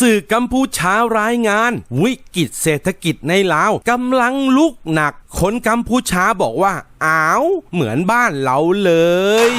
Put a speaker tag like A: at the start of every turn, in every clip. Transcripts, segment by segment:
A: สื่อกัมพูชารายงาน วิกฤตเศรษฐกิจในลาวกำลังลุกหนักคนกัมพูชาบอกว่าอ้าวเหมือนบ้านเราเลย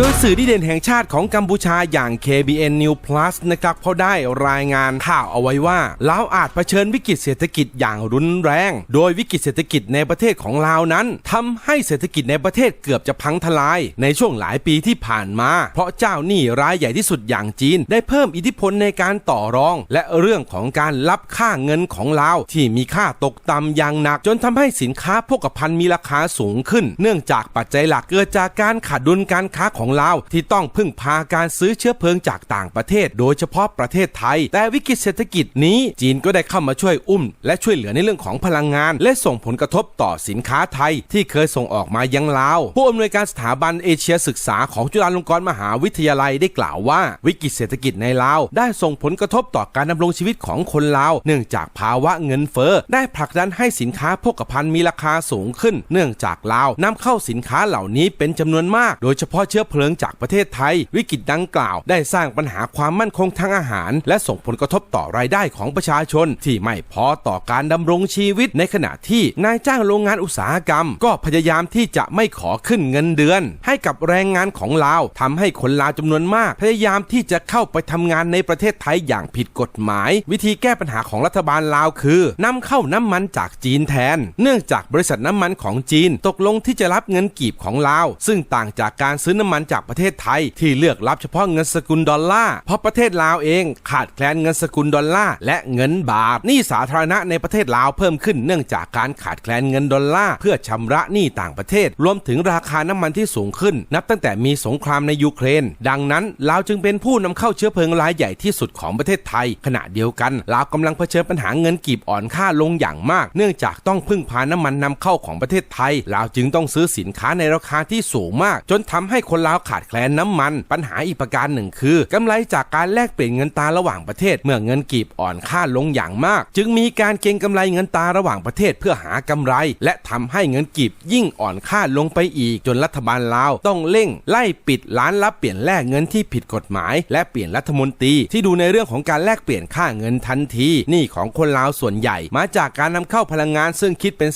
A: โดยสื่อดีเด่นแห่งชาติของกัมพูชาอย่าง KBN New Plus นะครับเขาได้รายงานข่าวเอาไว้ว่าลาวอาจเผชิญวิกฤตเศรษฐกิจอย่างรุนแรง โดยวิกฤตเศรษฐกิจในประเทศของลาวนั้นทำให้เศรษฐกิจในประเทศเกือบจะพังทลาย ในช่วงหลายปีที่ผ่านมา เพราะเจ้าหนี้รายใหญ่ที่สุดอย่างจีน ได้เพิ่มอิทธิพลในการต่อรอง และเรื่องของการรับค่าเงินของลาวที่มีค่าตกต่ำอย่างหนัก จนทำให้สินค้าโภคภัณฑ์มีราคาสูงขึ้น เนื่องจากปัจจัยหลักเกิดจากการขาดดุลการค้าของลาว ที่ต้องพึ่งพาการซื้อเชื้อเพลิงจากต่างประเทศ โดยเฉพาะประเทศไทย แต่วิกฤตเศรษฐกิจนี้จีนก็ได้เข้ามาช่วยอุ้ม และช่วยเหลือในเรื่องของพลังงาน และส่งผลกระทบต่อสินค้าไทย ที่เคยส่งออกมายังลาว ผู้อำนวยการสถาบันเอเชียศึกษาของจุฬาลงกรณ์มหาวิทยาลัยได้กล่าวว่า วิกฤตเศรษฐกิจในลาวได้ส่งผลกระทบต่อการดำรงชีวิตของคนลาว เนื่องจากภาวะเงินเฟ้อได้ผลักดันให้สินค้าโภคภัณฑ์มีราคาสูงขึ้น เนื่องจากลาวนำเข้าสินค้าเหล่านี้เป็นจำนวนมาก โดยเฉพาะเชื้อเพลิงจากประเทศไทย วิกฤตดังกล่าว ได้สร้างปัญหาความมั่นคงทางอาหาร และส่งผลกระทบต่อรายได้ของประชาชน ที่ไม่พอต่อการดำรงชีวิตในขณะที่นายจ้างโรงงานอุตสาหกรรม ก็พยายามที่จะไม่ขอขึ้นเงินเดือน ให้กับแรงงานของลาวทำให้คนลาวจำนวนมาก พยายามที่จะเข้าไปทำงานในประเทศไทยอย่างผิดกฎหมาย วิธีแก้ปัญหาของรัฐบาลลาวคือนำเข้าน้ำมันจากจีนแทน เนื่องจากบริษัทน้ำมันของจีน ตกลงที่จะรับเงินกีบของลาว ซึ่งต่างจากการซื้อน้ำมันจากประเทศไทย ที่เลือกรับเฉพาะเงินสกุลดอลลาร์เพราะประเทศลาวเองขาดแคลนเงินสกุลดอลลาร์และเงินบาทหนี้สาธารณะในประเทศลาวเพิ่มขึ้นเนื่องจากการขาดแคลนเงินดอลลาร์เพื่อชำระหนี้ต่างประเทศ รวมถึงราคาน้ำมันที่สูงขึ้น นับตั้งแต่มีสงครามในยูเครน ดังนั้นลาวจึงเป็นผู้นำเข้าเชื้อเพลิงรายใหญ่ที่สุดของประเทศไทย ขณะเดียวกันลาวกำลังเผชิญปัญหาเงินกีบอ่อนค่าลงอย่างมาก เนื่องจากต้องพึ่งพาน้ำมันนำเข้าของประเทศไทยลาวจึงต้องซื้อสินค้าในราคาที่สูงมาก จนทำให้คนลาวขาดแคลนน้ำมัน ปัญหาอีกประการหนึ่งคือกำไรจากการแลกเปลี่ยนเงินตาระหว่างประเทศเมื่อเงินกีบอ่อนค่าลงอย่างมาก จึงมีการเก็งกำไรเงินตาระหว่างประเทศเพื่อหากำไร และทำให้เงินกีบยิ่งอ่อนค่าลงไปอีก จนรัฐบาลลาวต้องเร่ง ไล่ปิดร้านรับเปลี่ยนแลกเงินที่ผิดกฎหมาย และเปลี่ยนรัฐมนตรีที่ดูในเรื่องของการแลกเปลี่ยนค่าเงินทันทีหนี้ของคนลาวส่วนใหญ่ มาจากการนำเข้าพลังงานซึ่งคิดเป็น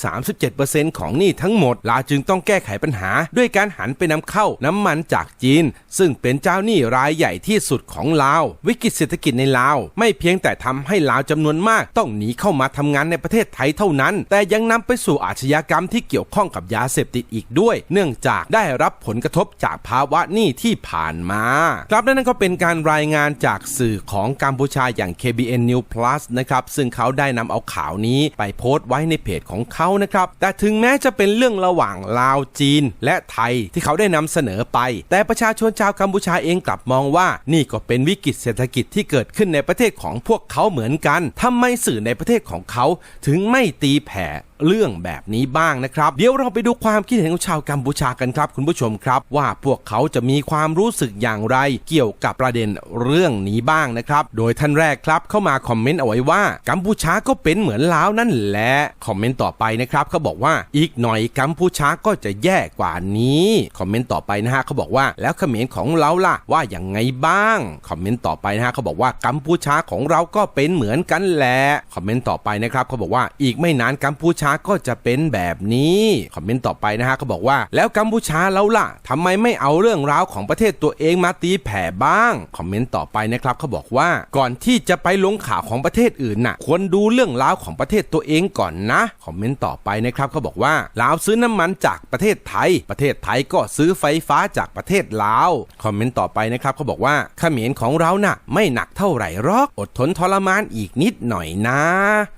A: 37%ของหนี้ทั้งหมดลาวจึงต้องแก้ไขปัญหา ด้วยการหันไปนำเข้าน้ำมันจากจีน ซึ่งเป็นเจ้าหนี้รายใหญ่ที่สุดของลาว วิกฤตเศรษฐกิจในลาว ไม่เพียงแต่ทำให้ลาวจำนวนมาก ต้องหนีเข้ามาทำงานในประเทศไทยเท่านั้น แต่ยังนำไปสู่อาชญากรรมที่เกี่ยวข้องกับยาเสพติดอีกด้วย เนื่องจากได้รับผลกระทบจากภาวะหนี้ที่ผ่านมา ครับและนั่นก็เป็นการรายงานจากสื่อของกัมพูชาอย่าง KBN New Plus นะครับซึ่งเขาได้นำเอาข่าวนี้ไปโพสต์ไว้ในเพจของเขานะครับแต่ถึงแม้จะเป็นเรื่องระหว่างลาวจีน และไทยที่เขาได้นำเสนอไปแต่ประชาชนชาวกัมพูชาเองกลับมองว่า นี่ก็เป็นวิกฤตเศรษฐกิจที่เกิดขึ้นในประเทศของพวกเขาเหมือนกันทำไมสื่อในประเทศของเขาถึงไม่ตีแผ่ เรื่องแบบนี้บ้างนะครับ เดี๋ยวเราไปดูความคิดเห็นของชาวกัมพูชากันครับ คุณผู้ชมครับ ว่าพวกเขาจะมีความรู้สึกอย่างไร เกี่ยวกับประเด็นเรื่องนี้บ้างนะครับ โดยท่านแรกครับเข้ามาคอมเมนต์เอาไว้ว่ากัมพูชาก็เป็นเหมือนลาวนั่นแหละคอมเมนต์ต่อไปนะครับเขาบอกว่าอีกหน่อยกัมพูชาก็จะแย่กว่านี้คอมเมนต์ต่อไปนะฮะเขาบอกว่าแล้วเขมรของเราล่ะว่าอย่างไงบ้างคอมเมนต์ต่อไปนะฮะเขาบอกว่ากัมพูชาของเราก็เป็นเหมือนกันแหละคอมเมนต์ต่อไปนะครับเขาบอกว่าอีกไม่นานกัมพูชาก็จะเป็นแบบนี้ คอมเมนต์ต่อไปนะฮะเขาบอกว่า แล้วกัมพูชาเราล่ะทำไมไม่เอาเรื่องราวของประเทศตัวเองมาตีแผ่บ้าง คอมเมนต์ต่อไปนะครับเขาบอกว่าก่อนที่จะไปลงข่าวของประเทศอื่นน่ะ ควรดูเรื่องราวของประเทศตัวเองก่อนนะ คอมเมนต์ต่อไปนะครับเขาบอกว่าลาวซื้อน้ำมันจากประเทศไทย ประเทศไทยก็ซื้อไฟฟ้าจากประเทศลาว คอมเมนต์ต่อไปนะครับเขาบอกว่าเขมรของเราน่ะ ไม่หนักเท่าไหร่หรอก อดทนทรมานอีกนิดหน่อยนะ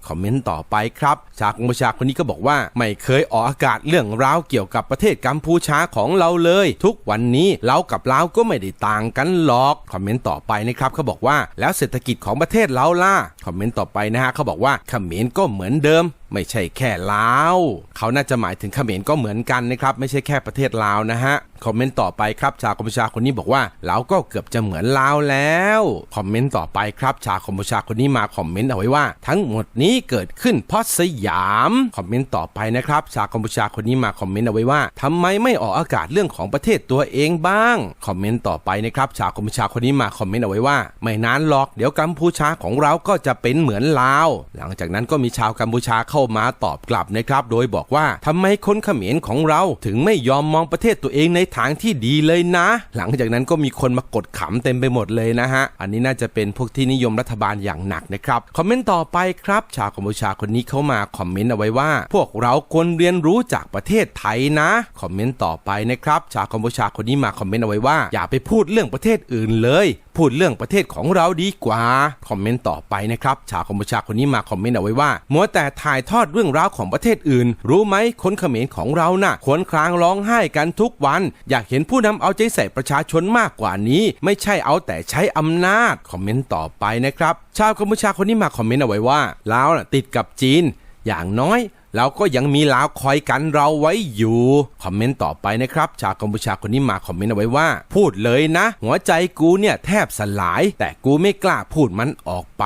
A: คอมเมนต์ต่อไปครับชาวกัมพูชาคนนี้ก็บอกว่าไม่เคยออกอากาศเรื่องราวเกี่ยวกับประเทศกัมพูชาของเราเลย ทุกวันนี้เรากับลาวก็ไม่ได้ต่างกันหรอกคอมเมนต์ต่อไปนะครับเขาบอกว่าแล้วเศรษฐกิจของประเทศเราล่ะคอมเมนต์ต่อไปนะฮะเขาบอกว่าเขมรก็เหมือนเดิมไม่ใช่แค่ลาว เขาน่าจะหมายถึงเขมรก็เหมือนกันนะครับ ไม่ใช่แค่ประเทศลาวนะฮะ คอมเมนต์ต่อไปครับ ชาวกัมพูชาคนนี้บอกว่าเราก็เกือบจะเหมือนลาวแล้ว คอมเมนต์ต่อไปครับ ชาวกัมพูชาคนนี้มาคอมเมนต์เอาไว้ว่า ทั้งหมดนี้เกิดขึ้นเพราะสยาม คอมเมนต์ต่อไปนะครับ ชาวกัมพูชาคนนี้มาคอมเมนต์เอาไว้ว่าทำไมไม่ออกอากาศเรื่องของประเทศตัวเองบ้าง คอมเมนต์ต่อไปนะครับ ชาวกัมพูชาคนนี้มาคอมเมนต์เอาไว้ว่า ไม่นานหรอก เดี๋ยวกัมพูชาของเราก็จะเป็นเหมือนลาว หลังจากนั้นก็มีชาวกัมพูชาเข้ามาตอบกลับนะครับ โดยบอกว่าทำไมคนเขมรของเราถึงไม่ยอมมองประเทศตัวเองในทางที่ดีเลยนะ หลังจากนั้นก็มีคนมากดขำเต็มไปหมดเลยนะฮะ อันนี้น่าจะเป็นพวกที่นิยมรัฐบาลอย่างหนักนะครับ คอมเมนต์ต่อไปครับ ชาวกัมพูชาคนนี้เข้ามาคอมเมนต์เอาไว้ว่า พวกเราควรเรียนรู้จากประเทศไทยนะ คอมเมนต์ต่อไปนะครับ ชาวกัมพูชาคนนี้มาคอมเมนต์เอาไว้ว่า อย่าไปพูดเรื่องประเทศอื่นเลย พูดเรื่องประเทศของเราดีกว่า คอมเมนต์ต่อไปนะครับชาวกัมพูชาคนนี้มาคอมเมนต์เอาไว้ว่ามัวแต่ถ่ายทอดเรื่องราวของประเทศอื่น รู้ไหมคนเขมรของเราน่ะควรครางร้องไห้กันทุกวัน อยากเห็นผู้นำเอาใจใส่ประชาชนมากกว่านี้ ไม่ใช่เอาแต่ใช้อำนาจคอมเมนต์ต่อไปนะครับชาวกัมพูชาคนนี้มาคอมเมนต์เอาไว้ว่าลาวน่ะติดกับจีน อย่างน้อย เราก็ยังมีลาวคอยกันเราไว้อยู่ คอมเมนต์ต่อไปนะครับ ชาวกัมพูชาคนนี้มาคอมเมนต์เอาไว้ว่า พูดเลยนะ หัวใจกูเนี่ยแทบสลาย แต่กูไม่กล้าพูดมันออกไป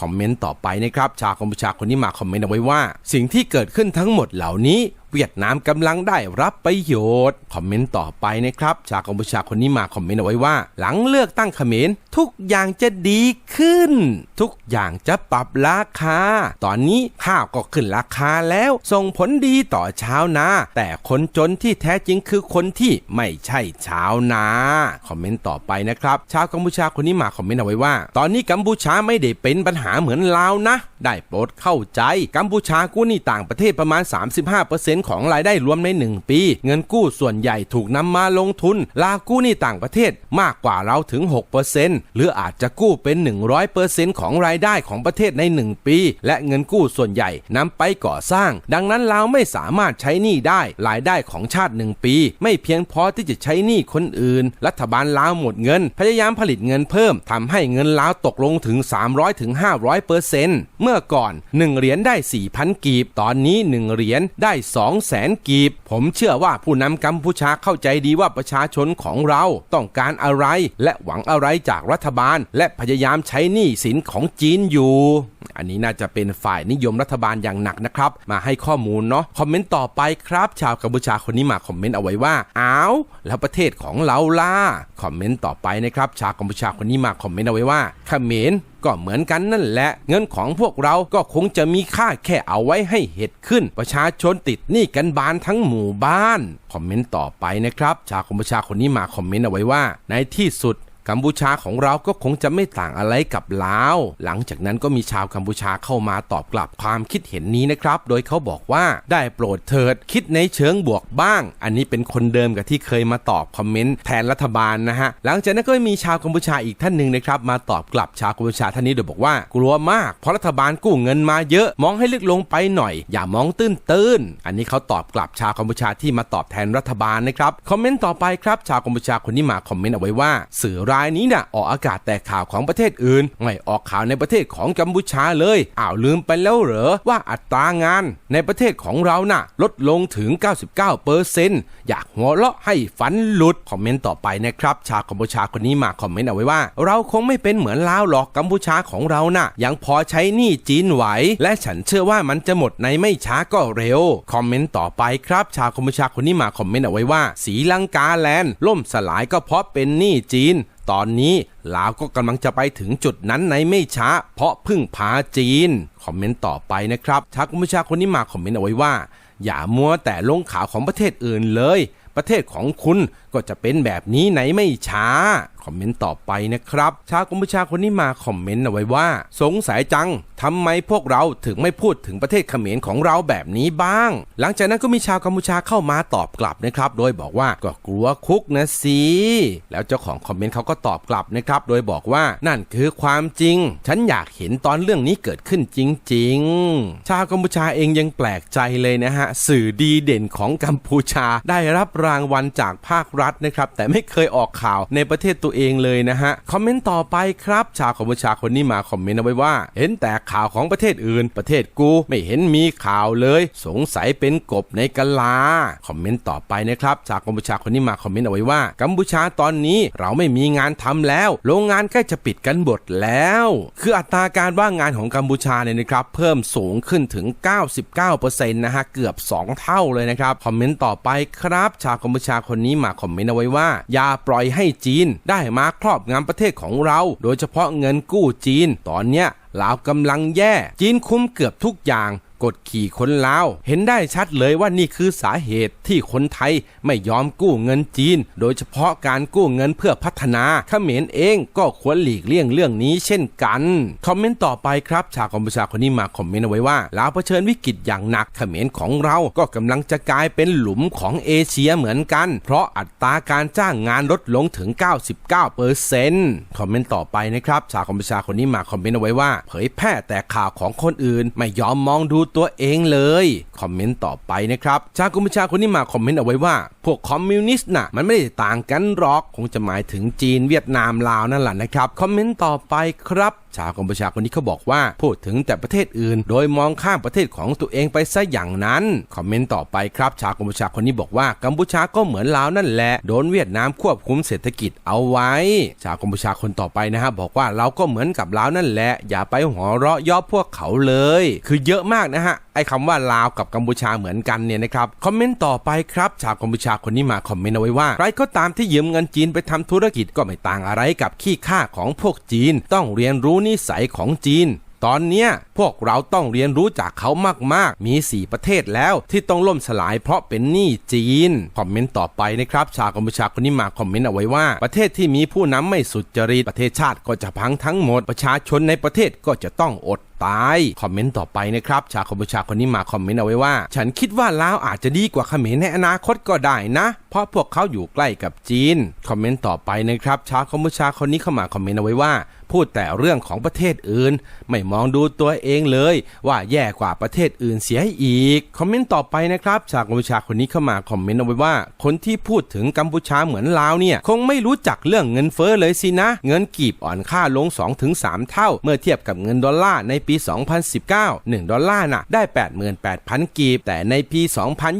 A: คอมเมนต์ต่อไปนะครับ ชาวกัมพูชาคนนี้มาคอมเมนต์เอาไว้ว่า สิ่งที่เกิดขึ้นทั้งหมดเหล่านี้ เวียดนามกำลังได้รับประโยชน์คอมเมนต์ต่อไปนะครับชาวกัมพูชาคนนี้มาคอมเมนต์เอาไว้ว่า หลังเลือกตั้งเขมรทุกอย่างจะดีขึ้น ทุกอย่างจะปรับราคา ตอนนี้ข้าวก็ขึ้นราคาแล้วส่งผลดีต่อชาวนา แต่คนจนที่แท้จริงคือคนที่ไม่ใช่ชาวนาคอมเมนต์ต่อไปนะครับชาวกัมพูชาคนนี้มาคอมเมนต์เอาไว้ว่า ตอนนี้กัมพูชาไม่ได้เป็นปัญหาเหมือนลาวนะ ได้โปรดเข้าใจ กัมพูชากู้หนี้ต่างประเทศประมาณ 35%ของของรายได้รวมใน 1 ปี เงินกู้ส่วนใหญ่ถูกนำมาลงทุน ลากู้หนี้ต่างประเทศมากกว่าเราถึง 6%หรืออาจจะกู้เป็น 100%ของรายได้ของประเทศใน 1 ปี และเงินกู้ส่วนใหญ่นำไปก่อสร้าง ดังนั้นลาไม่สามารถใช้หนี้ได้ รายได้ของชาติ 1 ปี ไม่เพียงพอที่จะใช้หนี้คนอื่น รัฐบาลลาวหมดเงิน พยายามผลิตเงินเพิ่มทำให้เงินลาวตกลงถึง 300ถึง500เปอร์เซ็นต์เมื่อก่อน 1 เหรียญได้ 4,000 กีบ ตอนนี้ 1 เหรียญได้ 2แสนกีบ ผมเชื่อว่าผู้นำกัมพูชาเข้าใจดีว่าประชาชนของเราต้องการอะไร และหวังอะไรจากรัฐบาล และพยายามใช้หนี้สินของจีนอยู่ อันนี้น่าจะเป็นฝ่ายนิยมรัฐบาลอย่างหนักนะครับ มาให้ข้อมูลเนาะคอมเมนต์ต่อไปครับ ชาวกัมพูชาคนนี้มาคอมเมนต์เอาไว้ว่าอ้าวแล้วประเทศของเราล่ะคอมเมนต์ต่อไปนะครับชาวกัมพูชาคนนี้มาคอมเมนต์เอาไว้ว่าเขมรก็เหมือนกันนั่นแหละ เงินของพวกเราก็คงจะมีค่าแค่เอาไว้ให้เหตุขึ้น ประชาชนติดหนี้กันบานทั้งหมู่บ้าน คอมเมนต์ต่อไปนะครับ ชาวกัมพูชาคนนี้มาคอมเมนต์เอาไว้ว่า ในที่สุด กัมพูชาของเราก็คงจะไม่ต่างอะไรกับลาว หลังจากนั้นก็มีชาวกัมพูชาเข้ามาตอบกลับความคิดเห็นนี้นะครับ โดยเขาบอกว่าได้โปรดเถิด คิดในเชิงบวกบ้าง อันนี้เป็นคนเดิมกับที่เคยมาตอบคอมเมนต์แทนรัฐบาลนะฮะ หลังจากนั้นก็มีชาวกัมพูชาอีกท่านหนึ่งนะครับมาตอบกลับชาวกัมพูชาท่านนี้โดยบอกว่า กลัวมากเพราะรัฐบาลกู้เงินมาเยอะมองให้ลึกลงไปหน่อย อย่ามองตื้นตื้นๆอันนี้เขาตอบกลับชาวกัมพูชาที่มาตอบแทนรัฐบาลนะครับคอมเมนต์ต่อไปครับชาวกัมพูชาคนนี้มาคอมเมนต์เอาไว้ว่าสื่อรายนี้น่ะออกอากาศแต่ข่าวของประเทศอื่น ไม่ออกข่าวในประเทศของกัมพูชาเลยอ้าวลืมไปแล้วเหรอว่าอัตรางานในประเทศของเราน่ะ ลดลงถึง 99เปอร์เซนต์อยากหัวเราะให้ฝันหลุด คอมเมนต์ต่อไปนะครับ ชาวกัมพูชาคนนี้มาคอมเมนต์เอาไว้ว่า เราคงไม่เป็นเหมือนลาวหรอกกัมพูชาของเราน่ะ ยังพอใช้หนี้จีนไหว และฉันเชื่อว่ามันจะหมดในไม่ช้าก็เร็ว คอมเมนต์ต่อไปครับ ชาวกัมพูชาคนนี้มาคอมเมนต์เอาไว้ว่าสีลังกาแลนด์ล่มสลายก็เพราะเป็นหนี้จีนตอนนี้ลาวก็กำลังจะไปถึงจุดนั้นในไม่ช้า เพราะพึ่งพาจีน คอมเมนต์ต่อไปนะครับชาวกัมพูชาคนนี้มาคอมเมนต์เอาไว้ว่า อย่ามัวแต่ลงข่าวของประเทศอื่นเลย ประเทศของคุณก็จะเป็นแบบนี้ในไม่ช้า คอมเมนต์ต่อไปนะครับ ชาวกัมพูชาคนนี้มาคอมเมนต์เอาไว้ว่า สงสัยจังทำไมพวกเราถึงไม่พูดถึงประเทศเขมรของเราแบบนี้บ้าง หลังจากนั้นก็มีชาวกัมพูชาเข้ามาตอบกลับนะครับ โดยบอกว่าก็กลัวคุกนะสิแล้วเจ้าของคอมเมนต์เขาก็ตอบกลับนะครับ โดยบอกว่านั่นคือความจริง ฉันอยากเห็นตอนเรื่องนี้เกิดขึ้นจริง ๆ ชาวกัมพูชาเองยังแปลกใจเลยนะฮะ สื่อดีเด่นของกัมพูชาได้รับรางวัลจากภาครัฐนะครับ แต่ไม่เคยออกข่าวในประเทศตัวเองเลยนะฮะ คอมเมนต์ต่อไปครับ ชาวกัมพูชาคนนี้มาคอมเมนต์เอาไว้ว่า เห็นแต่ข่าวของประเทศอื่น ประเทศกูไม่เห็นมีข่าวเลย สงสัยเป็นกบในกะลา คอมเมนต์ต่อไปนะครับ ชาวกัมพูชาคนนี้มาคอมเมนต์เอาไว้ว่า กัมพูชาตอนนี้เราไม่มีงานทำแล้ว โรงงานใกล้จะปิดกันหมดแล้ว คืออัตราการว่างงานของกัมพูชาเนี่ยนะครับ เพิ่มสูงขึ้นถึง 99%นะฮะ เกือบ 2 เท่าเลยนะครับ คอมเมนต์ต่อไปครับ ชาวกัมพูชาคนนี้มาคอมเมนต์เอาไว้ว่า อย่าปล่อยให้จีนได้มาครอบงำประเทศของเรา โดยเฉพาะเงินกู้จีน ตอนเนี้ยลาวกำลังแย่ จีนคุมเกือบทุกอย่าง กดขี่คนลาว เห็นได้ชัดเลยว่านี่คือสาเหตุที่คนไทยไม่ยอมกู้เงินจีน โดยเฉพาะการกู้เงินเพื่อพัฒนาเขมรเองก็ควรหลีกเลี่ยงเรื่องนี้เช่นกันคอมเมนต์ต่อไปครับ ชาวกัมพูชาคนนี้มาคอมเมนต์เอาไว้ว่าลาวเผชิญวิกฤตอย่างหนักเขมรของเราก็กำลังจะกลายเป็นหลุมของเอเชียเหมือนกัน เพราะอัตราการจ้างงานลดลงถึง 99เปอร์เซ็นต์คอมเมนต์ต่อไปนะครับชาวกัมพูชาคนนี้มาคอมเมนต์เอาไว้ว่า เผยแพร่แต่ข่าวของคนอื่น ไม่ยอมมองดูตัวเองเลย คอมเมนต์ต่อไปนะครับ ชาวกัมพูชาคนนี้มาคอมเมนต์เอาไว้ว่า พวกคอมมิวนิสต์น่ะ มันไม่ได้ต่างกันหรอก คงจะหมายถึงจีนเวียดนามลาวนั่นแหละนะครับ คอมเมนต์ต่อไปครับ ชาวกัมพูชาคนนี้เขาบอกว่าพูดถึงแต่ประเทศอื่น โดยมองข้ามประเทศของตัวเองไปซะอย่างนั้น คอมเมนต์ต่อไปครับ ชาวกัมพูชาคนนี้บอกว่ากัมพูชาก็เหมือนลาวนั่นแหละ โดนเวียดนามควบคุมเศรษฐกิจเอาไว้ ชาวกัมพูชาคนต่อไปนะฮะบอกว่าเราก็เหมือนกับลาวนั่นแหละ อย่าไปหัวเราะย่อพวกเขาเลย คือเยอะมากนะฮะไอ้คำว่าลาวกับกัมพูชาเหมือนกันเนี่ยนะครับคอมเมนต์ต่อไปครับ ชาวกัมพูชาคนนี้มาคอมเมนต์เอาไว้ว่าใครก็ตามที่ยืมเงินจีนไปทำธุรกิจก็ไม่ต่างอะไรกับขี้ข้าของพวกจีน ต้องเรียนรู้นิสัยของจีน ตอนเนี้ยพวกเราต้องเรียนรู้จากเขามากๆ มี 4 ประเทศแล้วที่ต้องล่มสลายเพราะเป็นหนี้จีน คอมเมนต์ต่อไปนะครับ ชาวกัมพูชาคนนี้มาคอมเมนต์เอาไว้ว่า ประเทศที่มีผู้นำไม่สุจริตประเทศชาติก็จะพังทั้งหมดประชาชนในประเทศก็จะต้องอดตาย คอมเมนต์ต่อไปนะครับ ชาวกัมพูชาคนนี้มาคอมเมนต์เอาไว้ว่า ฉันคิดว่าลาวอาจจะดีกว่าเขมรในอนาคตก็ได้นะ เพราะพวกเขาอยู่ใกล้กับจีน คอมเมนต์ต่อไปนะครับ ชาวกัมพูชาคนนี้เข้ามาคอมเมนต์เอาไว้ว่า พูดแต่เรื่องของประเทศอื่น ไม่มองดูตัวเองเลย ว่าแย่กว่าประเทศอื่นเสียอีก คอมเมนต์ต่อไปนะครับ ชาวกัมพูชาคนนี้เข้ามาคอมเมนต์เอาไว้ว่า คนที่พูดถึงกัมพูชาเหมือนลาวเนี่ยคงไม่รู้จักเรื่องเงินเฟ้อเลยสินะ เงินกีบอ่อนค่าลง 2-3 เท่า เมื่อเทียบกับเงินดอลลาร์ในปี 2019 1 ดอลลาร์น่ะได้ 88,000 กีบ แต่ในปี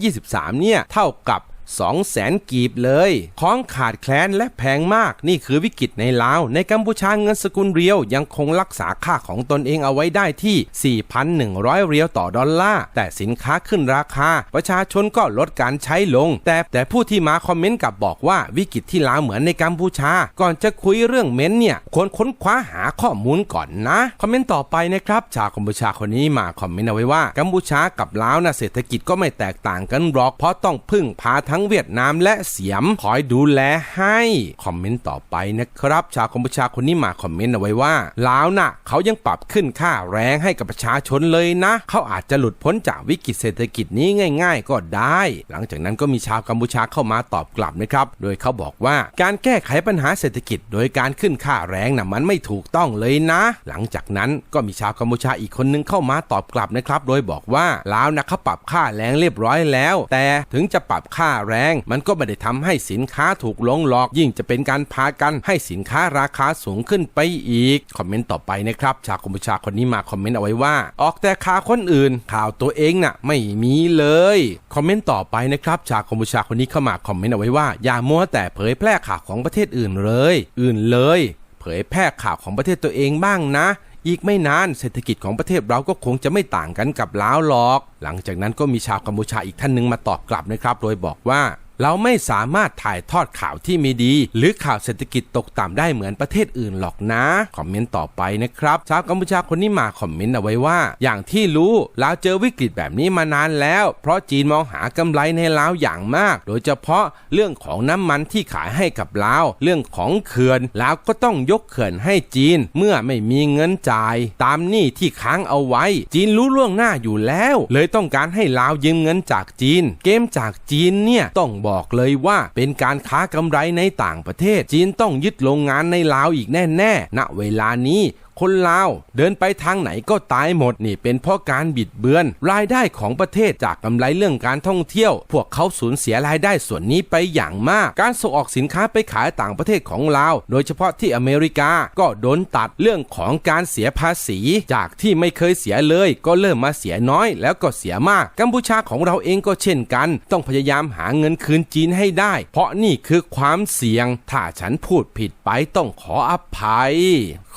A: 2023 เนี่ย เท่ากับ 2แสนกีบเลย ของขาดแคลนและแพงมาก นี่คือวิกฤตในลาว ในกัมพูชาเงินสกุลเรียวยังคงรักษาค่าของตนเองเอาไว้ได้ที่ 4,100 เรียวต่อดอลลาร์ แต่สินค้าขึ้นราคา ประชาชนก็ลดการใช้ลง แต่แต่ผู้ที่มาคอมเมนต์กลับบอกว่าวิกฤตที่ลาวเหมือนในกัมพูชา ก่อนจะคุยเรื่องเม้นเนี่ยควรค้นคว้าหาข้อมูลก่อนนะ คอมเมนต์ต่อไปนะครับ ชาวกัมพูชาคนนี้มาคอมเมนต์เอาไว้ว่ากัมพูชากับลาวนะเศรษฐกิจก็ไม่แตกต่างกันหรอกเพราะต้องพึ่งพาทั้งั้งเวียดนามและเสียมคอยดูแลให้คอมเมนต์ต่อไปนะครับ ชาวกัมพูชาคนนี้มาคอมเมนต์เอาไว้ว่าลาวน่ะเขายังปรับขึ้นค่าแรงให้กับประชาชนเลยนะ เขาอาจจะหลุดพ้นจากวิกฤตเศรษฐกิจนี้ง่าย ๆ ก็ได้ หลังจากนั้นก็มีชาวกัมพูชาเข้ามาตอบกลับนะครับ โดยเขาบอกว่าการแก้ไขปัญหาเศรษฐกิจ โดยการขึ้นค่าแรงน่ะมันไม่ถูกต้องเลยนะ หลังจากนั้นก็มีชาวกัมพูชาอีกคนนึงเข้ามาตอบกลับนะครับ โดยบอกว่าลาวนะเขาปรับค่าแรงเรียบร้อยแล้ว แต่ถึงจะปรับค่าแรง มันก็ไม่ได้ทำให้สินค้าถูกลงหลอก ยิ่งจะเป็นการพากันให้สินค้าราคาสูงขึ้นไปอีก คอมเมนต์ต่อไปนะครับ ชาวกัมพูชาคนนี้มาคอมเมนต์เอาไว้ว่า ออกแต่ข่าวคนอื่น ข่าวตัวเองน่ะไม่มีเลย คอมเมนต์ต่อไปนะครับชาวกัมพูชาคนนี้เข้ามาคอมเมนต์เอาไว้ว่า อย่ามัวแต่เผยแพร่ข่าวของประเทศอื่นเลย อื่นเลย เผยแพร่ข่าวของประเทศตัวเองบ้างนะ อีกไม่นานเศรษฐกิจของประเทศเราก็คงจะไม่ต่างกันกับลาวหรอก หลังจากนั้นก็มีชาวกัมพูชาอีกท่านหนึ่งมาตอบกลับนะครับ โดยบอกว่า เราไม่สามารถถ่ายทอดข่าวที่ไม่ดี หรือข่าวเศรษฐกิจตกต่ำได้เหมือนประเทศอื่นหรอกนะ คอมเมนต์ต่อไปนะครับชาวกัมพูชาคนนี้มาคอมเมนต์เอาไว้ว่า อย่างที่รู้ลาวเจอวิกฤตแบบนี้มานานแล้ว เพราะจีนมองหากำไรในลาวอย่างมาก โดยเฉพาะเรื่องของน้ำมันที่ขายให้กับลาว เรื่องของเขื่อนลาวก็ต้องยกเขื่อนให้จีน เมื่อไม่มีเงินจ่าย ตามหนี้ที่ค้างเอาไว้ จีนรู้ล่วงหน้าอยู่แล้ว เลยต้องการให้ลาวยืมเงินจากจีน เกมจากจีนเนี่ยต้องบอกเลยว่าเป็นการค้ากำไรในต่างประเทศ จีนต้องยึดโรงงานในลาวอีกแน่ๆณเวลานี้ คนลาว เดินไปทางไหนก็ตายหมดนี่เป็นเพราะการบิดเบือน รายได้ของประเทศจากกำไรเรื่องการท่องเที่ยว พวกเขาสูญเสียรายได้ส่วนนี้ไปอย่างมาก การส่งออกสินค้าไปขายต่างประเทศของลาว โดยเฉพาะที่อเมริกาก็โดนตัดเรื่องของการเสียภาษี จากที่ไม่เคยเสียเลย ก็เริ่มมาเสียน้อย แล้วก็เสียมากกัมพูชาของเราเองก็เช่นกัน ต้องพยายามหาเงินคืนจีนให้ได้ เพราะนี่คือความเสี่ยง ถ้าฉันพูดผิดไปต้องขออภัย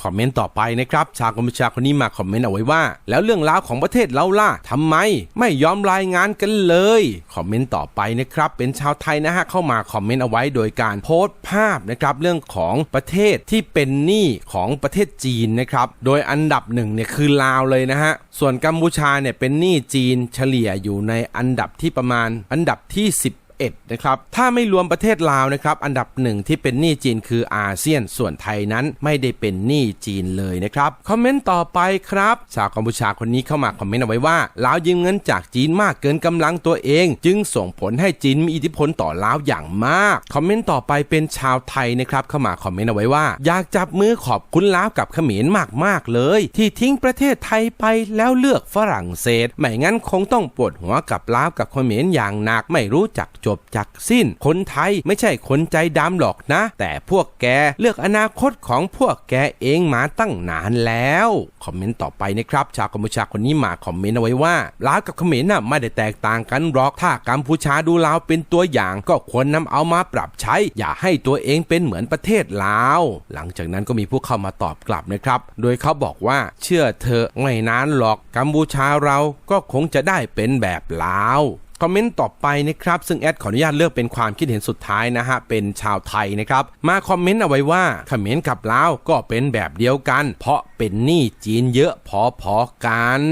A: คอมเมนต์ต่อไปนะครับ ชาวกัมพูชาคนนี้มาคอมเมนต์เอาไว้ว่า แล้วเรื่องราวของประเทศเราล่ะทำไม ไม่ยอมรายงานกันเลย คอมเมนต์ต่อไปนะครับ เป็นชาวไทยนะฮะเข้ามาคอมเมนต์เอาไว้โดยการโพสต์ภาพนะครับเรื่องของประเทศที่เป็นหนี้ของประเทศจีนนะครับ โดยอันดับหนึ่งเนี่ยคือลาวเลยนะฮะ ส่วนกัมพูชาเนี่ยเป็นหนี้จีนเฉลี่ยอยู่ในอันดับที่ประมาณอันดับที่10 11นะครับถ้าไม่รวมประเทศลาวนะครับอันดับหนึ่งที่เป็นหนี้จีนคืออาเซียน ส่วนไทยนั้นไม่ได้เป็นหนี้จีนเลยนะครับคอมเมนต์ต่อไปครับชาวกัมพูชาคนนี้เข้ามาคอมเมนต์เอาไว้ว่าลาวยืมเงินจากจีนมากเกินกำลังตัวเอง จึงส่งผลให้จีนมีอิทธิพลต่อลาวอย่างมากคอมเมนต์ต่อไปเป็นชาวไทยนะครับเข้ามาคอมเมนต์เอาไว้ว่า อยากจับมือขอบคุณลาวกับเขมรมากๆเลย ที่ทิ้งประเทศไทยไปแล้วเลือกฝรั่งเศสไม่งั้นคงต้องปวดหัวกับลาวกับเขมรอย่างหนักไม่รู้จักจบจักสิ้น คนไทยไม่ใช่คนใจดำหรอกนะ แต่พวกแกเลือกอนาคตของพวกแกเองมาตั้งนานแล้ว คอมเมนต์ต่อไปนะครับ ชาวกัมพูชาคนนี้มาคอมเมนต์เอาไว้ว่าลาวกับเขมรน่ะไม่ได้แตกต่างกันหรอกถ้ากัมพูชาดูลาวเป็นตัวอย่างก็ควรนำเอามาปรับใช้ อย่าให้ตัวเองเป็นเหมือนประเทศลาว หลังจากนั้นก็มีผู้เข้ามาตอบกลับนะครับ โดยเขาบอกว่าเชื่อเธอไม่นานหรอกกัมพูชาเราก็คงจะได้เป็นแบบลาว คอมเมนต์ต่อไปนะครับ ซึ่งแอดขออนุญาตเลือกเป็นความคิดเห็นสุดท้ายนะฮะ เป็นชาวไทยนะครับ มาคอมเมนต์เอาไว้ว่าเขมรกับลาวก็เป็นแบบเดียวกัน เพราะเป็นหนี้จีนเยอะพอๆกัน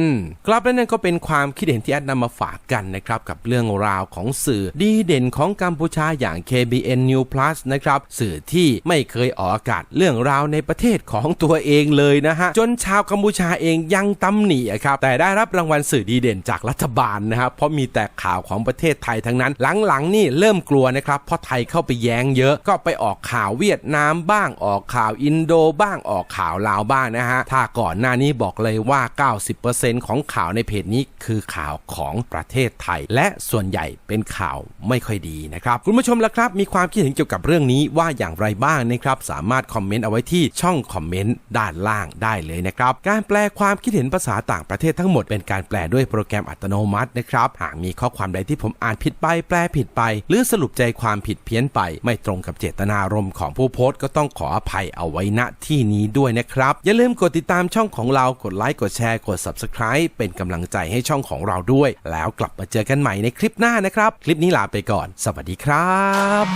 A: ครับและนั่นก็เป็นความคิดเห็นที่แอดนำมาฝากกันนะครับกับเรื่องราวของสื่อดีเด่นของกัมพูชาอย่าง KBN New Plus นะครับสื่อที่ไม่เคยออกอากาศเรื่องราวในประเทศของตัวเองเลยนะฮะจนชาวกัมพูชาเองยังตำหนิครับแต่ได้รับรางวัลสื่อดีเด่นจากรัฐบาลนะครับเพราะมีแต่ข่าวของประเทศไทยทั้งนั้น หลังๆนี่เริ่มกลัวนะครับเพราะไทยเข้าไปแย้งเยอะก็ไปออกข่าวเวียดนามบ้างออกข่าวอินโดบ้างออกข่าวลาวบ้างนะฮะถ้าก่อนหน้านี้บอกเลยว่า 90%ของข่าวในเพจนี้คือข่าวของประเทศไทย และส่วนใหญ่เป็นข่าวไม่ค่อยดีนะครับ คุณผู้ชมละครับ มีความคิดเห็นเกี่ยวกับเรื่องนี้ว่าอย่างไรบ้างนะครับ สามารถคอมเมนต์เอาไว้ที่ช่องคอมเมนต์ด้านล่างได้เลยนะครับ การแปลความคิดเห็นภาษาต่างประเทศทั้งหมดเป็นการแปลด้วยโปรแกรมอัตโนมัตินะครับหากมีข้อความความใดที่ผมอ่านผิดไปแปลผิดไป หรือสรุปใจความผิดเพี้ยนไป ไม่ตรงกับเจตนารมณ์ของผู้โพสต์ก็ต้องขออภัยเอาไว้ณที่นี้ด้วยนะครับ อย่าลืมกดติดตามช่องของเรากดไลค์กดแชร์กด subscribe เป็นกำลังใจให้ช่องของเราด้วย แล้วกลับมาเจอกันใหม่ในคลิปหน้านะครับ คลิปนี้ลาไปก่อน สวัสดีครับ